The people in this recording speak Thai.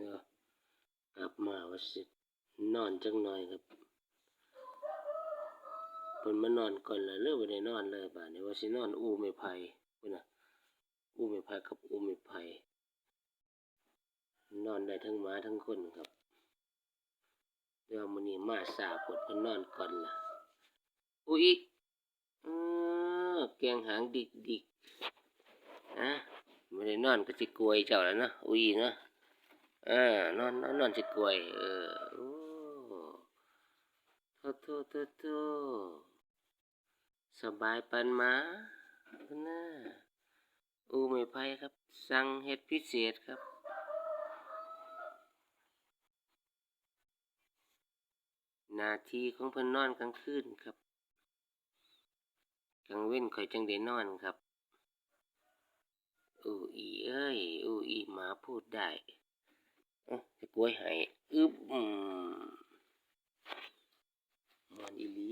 เนาะกลับมาว่าสินอนจังหน่อยครับเพิ่นมานอนก่อนแล้วเลิกบ่ได้นอนเลยบาดนี้ว่าสินอนอู่ไม้ไผ่พุ่นน่ะอู่ไม้ไผ่กับอู่ไม้ไผ่นอนได้ทั้งหมาทั้งคนครับเดี๋ยวมื้อนี้มาสายโพดเพิ่นนอนก่อนล่ะอุ้ยเออแกงหางดิกดิกๆอะบ่ได้นอนก็สิกลวยเจ้าแล้วนะอุ้ยนะ เออนอนนอนนอนสิกล้วย เออโอ้โทโทโทโทสบายปันมาหนน่ะอูไม่ไผครับ สั่งเฮ็ดพิเศษครับนาทีของเพิ่นนอนกลางคืนครับกลางเว้นข่อยจังได้นอนครับอูอีเอ้ยอูอีหมาพูดได้ เฮ็ดบวยให้ อึ๊บอืมม่วนอีหลี